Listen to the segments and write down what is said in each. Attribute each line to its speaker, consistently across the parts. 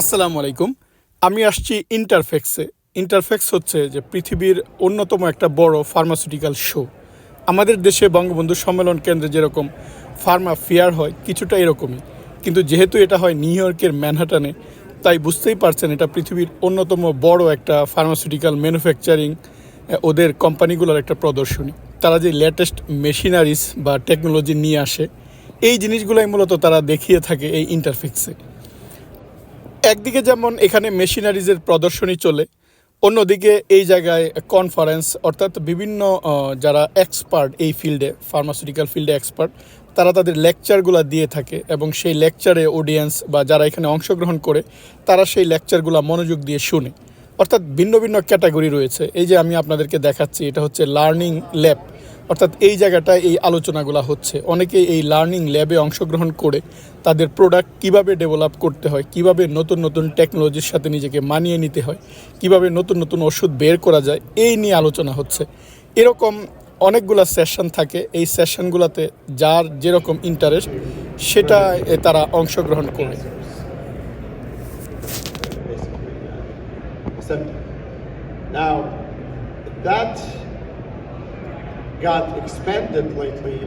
Speaker 1: আসসালামু আলাইকুম। আমি আসছি ইন্টারফেক্সে ইন্টারফেক্স হচ্ছে যে পৃথিবীর অন্যতম একটা বড় ফার্মাসিউটিক্যাল শো আমাদের দেশে বঙ্গবন্ধু সম্মেলন কেন্দ্রে যেরকম ফার্মা ফেয়ার হয়, কিছুটা এরকমই। কিন্তু যেহেতু এটা হয় নিউ ইয়র্কের ম্যানহাটানে তাই বুঝতেই পারছেন এটা পৃথিবীর অন্যতম বড় একটা ফার্মাসিউটিক্যাল ম্যানুফ্যাকচারিং ওদের কোম্পানিগুলোর একটা প্রদর্শনী। তারা যে লেটেস্ট মেশিনারিজ বা টেকনোলজি নিয়ে আসে, এই জিনিসগুলোই মূলত তারা দেখিয়ে থাকে এই ইন্টারফেক্সে একদিকে যেমন এখানে মেশিনারিজের প্রদর্শনী চলে, অন্যদিকে এই জায়গায় কনফারেন্স অর্থাৎ বিভিন্ন যারা এক্সপার্ট এই ফিল্ডে ফার্মাসিউটিক্যাল ফিল্ডে এক্সপার্ট তারা তাদের লেকচারগুলো দিয়ে থাকে এবং সেই লেকচারে অডিয়েন্স বা যারা এখানে অংশগ্রহণ করে, তারা সেই লেকচারগুলো মনোযোগ দিয়ে শুনে। অর্থাৎ ভিন্ন ভিন্ন ক্যাটাগরি রয়েছে। এই যে আমি আপনাদেরকে দেখাচ্ছি, এটা হচ্ছে লার্নিং ল্যাব অর্থাৎ এই জায়গাটায় এই আলোচনাগুলো হচ্ছে। অনেকে এই লার্নিং ল্যাবে অংশগ্রহণ করে তাদের প্রোডাক্ট কীভাবে ডেভেলপ করতে হয়, কীভাবে নতুন নতুন টেকনোলজির সাথে নিজেকে মানিয়ে নিতে হয়, কীভাবে নতুন নতুন ওষুধ বের করা যায়, এই নিয়ে আলোচনা হচ্ছে। এরকম অনেকগুলো সেশন থাকে। এই সেশনগুলোতে যার যেরকম ইন্টারেস্ট সেটা তারা অংশগ্রহণ করে।
Speaker 2: That got expanded lately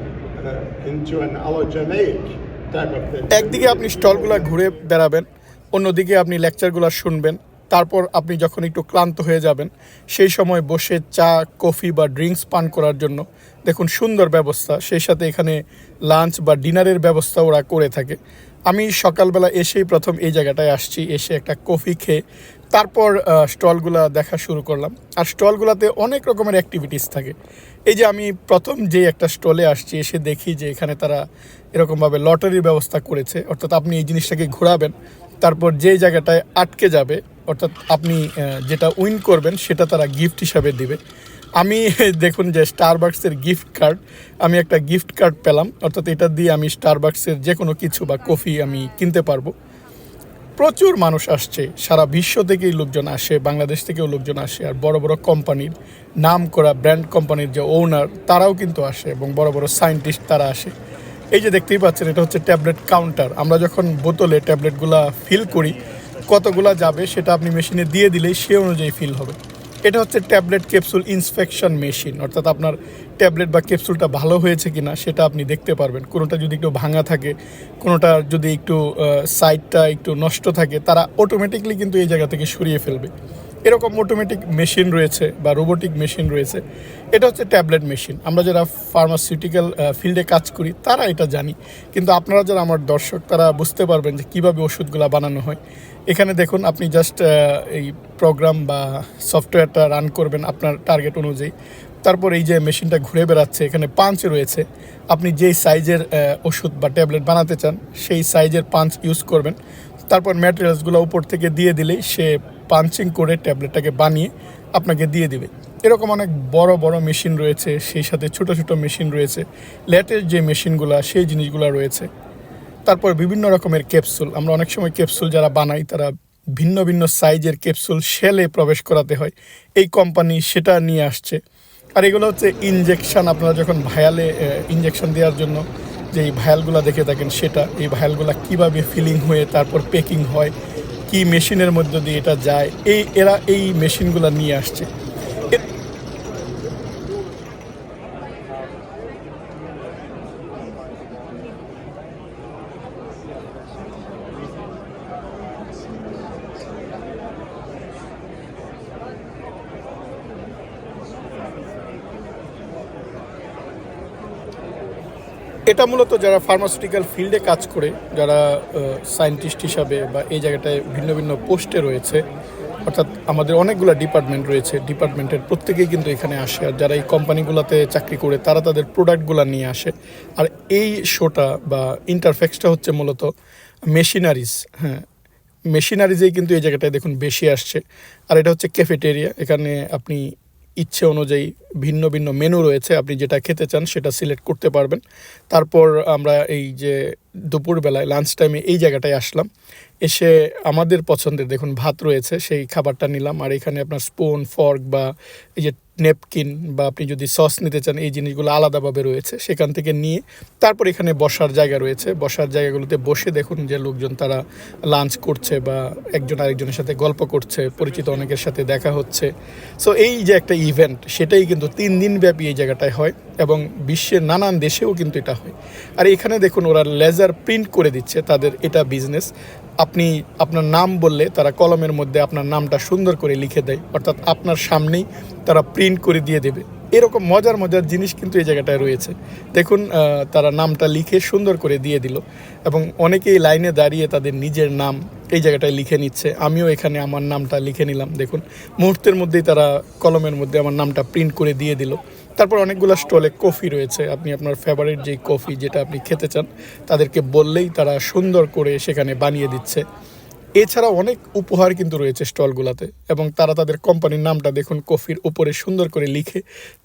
Speaker 2: uh, into an allergenic type of thing.
Speaker 1: একদিকে আপনি স্টলগুলো ঘুরে বেড়াবেন অন্যদিকে আপনি লেকচারগুলো শুনবেন তারপর আপনি যখন একটু ক্লান্ত হয়ে যাবেন সেই সময় বসে চা কফি বা ড্রিঙ্কস পান করার জন্য। দেখুন সুন্দর ব্যবস্থা। সেই সাথে এখানে লাঞ্চ বা ডিনারের ব্যবস্থা ওরা করে থাকে। আমি সকালবেলা এসেই প্রথম এই জায়গাটায় আসছি, এসে একটা কফি খেয়ে তারপর স্টলগুলো দেখা শুরু করলাম। আর স্টলগুলোতে অনেক রকমের অ্যাক্টিভিটিস থাকে। এই যে আমি প্রথম যে একটা স্টলে আসছি, এসে দেখি যে এখানে তারা এরকমভাবে লটারির ব্যবস্থা করেছে। অর্থাৎ আপনি এই জিনিসটাকে ঘোরাবেন, তারপর যে জায়গাটায় আটকে যাবে, অর্থাৎ আপনি যেটা উইন করবেন, সেটা তারা গিফট হিসাবে দিবে। আমি, দেখুন যে স্টারবাক্সের গিফট কার্ড আমি একটা গিফট কার্ড পেলাম। অর্থাৎ এটা দিয়ে আমি স্টারবাক্সের যে কোনো কিছু বা কফি আমি কিনতে পারব। প্রচুর মানুষ আসছে। সারা বিশ্ব থেকেই লোকজন আসে, বাংলাদেশ থেকেও লোকজন আসে, আর বড় বড় কোম্পানির নাম করা ব্র্যান্ড কোম্পানির যে ওনার তারাও কিন্তু আসে এবং বড় বড় সায়েন্টিস্ট তারা আসে। এই যে দেখতেই পাচ্ছেন, এটা হচ্ছে ট্যাবলেট কাউন্টার আমরা যখন বোতলে ট্যাবলেটগুলা ফিল করি, কতগুলা যাবে সেটা আপনি মেশিনে দিয়ে দিলেই সে অনুযায়ী ফিল হবে। এটা হচ্ছে ট্যাবলেট ক্যাপসুল ইন্সপেকশন মেশিন। অর্থাৎ আপনার ট্যাবলেট বা ক্যাপসুলটা ভালো হয়েছে কিনা সেটা আপনি দেখতে পারবেন। কোনোটা যদি একটু ভাঙা থাকে, কোনোটা যদি একটু সাইডটা একটু নষ্ট থাকে, তারা অটোমেটিকলি কিন্তু এই জায়গা থেকে সরিয়ে ফেলবে। এরকম অটোমেটিক মেশিন রয়েছে বা রোবোটিক মেশিন রয়েছে। এটা হচ্ছে ট্যাবলেট মেশিন আমরা যারা ফার্মাসিউটিক্যাল ফিল্ডে কাজ করি, তারা এটা জানি। কিন্তু আপনারা যারা আমার দর্শক, তারা বুঝতে পারবেন যে কীভাবে ওষুধগুলো বানানো হয়। এখানে দেখুন, আপনি জাস্ট এই প্রোগ্রাম বা সফটওয়্যারটা রান করবেন আপনার টার্গেট অনুযায়ী। তারপর এই যে মেশিনটা ঘুরে বেড়াচ্ছে, এখানে পাঞ্চ রয়েছে। আপনি যেই সাইজের ওষুধ বা ট্যাবলেট বানাতে চান, সেই সাইজের পাঞ্চ ইউজ করবেন। তারপর ম্যাটেরিয়ালসগুলো উপর থেকে দিয়ে দিলেই সে পাঞ্চিং করে ট্যাবলেটটাকে বানিয়ে আপনাকে দিয়ে দিবে। এরকম অনেক বড় বড় মেশিন রয়েছে, সেই সাথে ছোট ছোট মেশিন রয়েছে লেটেস্ট যে মেশিনগুলো, সেই জিনিসগুলো রয়েছে। তারপর বিভিন্ন রকমের ক্যাপসুল, আমরা অনেক সময় ক্যাপসুল যারা বানাই, তারা ভিন্ন ভিন্ন সাইজের ক্যাপসুল শেলে প্রবেশ করাতে হয়। এই কোম্পানি সেটা নিয়ে আসছে। আর এগুলো হচ্ছে ইনজেকশন আপনারা যখন ভায়ালে ইনজেকশন দেওয়ার জন্য যে এই ভায়ালগুলো দেখে থাকেন, সেটা, এই ভায়ালগুলো কীভাবে ফিলিং হয়ে, তারপর পেকিং হয় কি মেশিনের মধ্য দিয়ে এটা যায় এই এরা এই মেশিনগুলো নিয়ে আসছে। এটা মূলত যারা ফার্মাসিউটিক্যাল ফিল্ডে কাজ করে, যারা সায়েন্টিস্ট হিসাবে বা এই জায়গাটায় ভিন্ন ভিন্ন পোস্টে রয়েছে, অর্থাৎ আমাদের অনেকগুলো ডিপার্টমেন্ট রয়েছে ডিপার্টমেন্টের প্রত্যেকেই কিন্তু এখানে আসে। আর যারা এই কোম্পানিগুলোতে চাকরি করে, তারা তাদের প্রোডাক্টগুলো নিয়ে আসে। আর এই শোটা বা ইন্টারফেক্সটা হচ্ছে মূলত মেশিনারিজ হ্যাঁ। মেশিনারিজেই কিন্তু এই জায়গাটায় দেখুন বেশি আসছে। আর এটা হচ্ছে ক্যাফেটেরিয়া এখানে আপনি ইচ্ছে অনুযায়ী ভিন্ন ভিন্ন মেনু রয়েছে, আপনি যেটা খেতে চান সেটা সিলেক্ট করতে পারবেন। তারপর আমরা এই যে দুপুরবেলায় লাঞ্চ টাইমে এই জায়গাটায় আসলাম। এসে আমাদের পছন্দের, দেখুন ভাত রয়েছে, সেই খাবারটা নিলাম। আর এখানে আপনার স্পুন ফর্ক বা এই যে নেপকিন বা আপনি যদি সস নিতে চান, এই জিনিসগুলো আলাদাভাবে রয়েছে। সেখান থেকে নিয়ে তারপর এখানে বসার জায়গা রয়েছে। বসার জায়গাগুলোতে বসে দেখুন যে লোকজন তারা লাঞ্চ করছে বা একজন আরেকজনের সাথে গল্প করছে, পরিচিত অনেকের সাথে দেখা হচ্ছে। সো এই যে একটা ইভেন্ট সেটাই কিন্তু তিন দিন ব্যাপী এই জায়গাটায় হয় এবং বিশ্বের নানান দেশেও কিন্তু এটা হয়। আর এখানে দেখুন ওরা লেজার প্রিন্ট করে দিচ্ছে, তাদের এটা বিজনেস আপনি আপনার নাম বললে তারা কলমের মধ্যে আপনার নামটা সুন্দর করে লিখে দেয়, অর্থাৎ আপনার সামনেই তারা প্রিন্ট করে দিয়ে দেবে। এরকম মজার মজার জিনিস কিন্তু এই জায়গাটায় রয়েছে। দেখুন তারা নামটা লিখে সুন্দর করে দিয়ে দিল এবং অনেকেই লাইনে দাঁড়িয়ে তাদের নিজের নাম এই জায়গাটায় লিখে নিচ্ছে। আমিও এখানে আমার নামটা লিখে নিলাম। দেখুন, মুহূর্তের মধ্যেই তারা কলমের মধ্যে আমার নামটা প্রিন্ট করে দিয়ে দিল। তারপর অনেকগুলো স্টলে কফি রয়েছে। আপনি আপনার ফেভারিট যেই কফি যেটা আপনি খেতে চান, তাদেরকে বললেই তারা সুন্দর করে সেখানে বানিয়ে দিচ্ছে। এছাড়া অনেক উপহার কিন্তু রয়েছে স্টলগুলোতে এবং তারা তাদের কোম্পানির নামটা দেখুন, কফির উপরে সুন্দর করে লিখে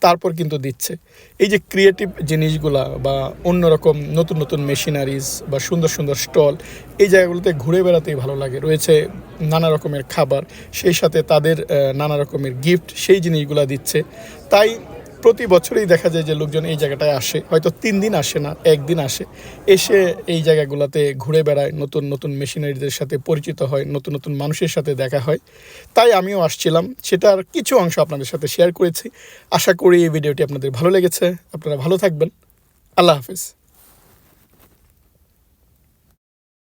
Speaker 1: তারপর কিন্তু দিচ্ছে। এই যে ক্রিয়েটিভ জিনিসগুলা বা অন্যরকম নতুন নতুন মেশিনারিজ বা সুন্দর সুন্দর স্টল, এই জায়গাগুলোতে ঘুরে বেড়াতেই ভালো লাগে। রয়েছে নানা রকমের খাবার, সেই সাথে তাদের নানা রকমের গিফট সেই জিনিসগুলা দিচ্ছে। তাই প্রতি বছরই দেখা যায় যে লোকজন এই জায়গাটায় আসে। হয়তো তিন দিন আসে না, একদিন আসে। এসে এই জায়গাগুলোতে ঘুরে বেড়ায়, নতুন নতুন মেশিনারিদের সাথে পরিচিত হয়, নতুন নতুন মানুষের সাথে দেখা হয়। তাই আমিও আসছিলাম। সেটার কিছু অংশ আপনাদের সাথে শেয়ার করেছি। আশা করি এই ভিডিওটি আপনাদের ভালো লেগেছে। আপনারা ভালো থাকবেন। আল্লাহ হাফিজ।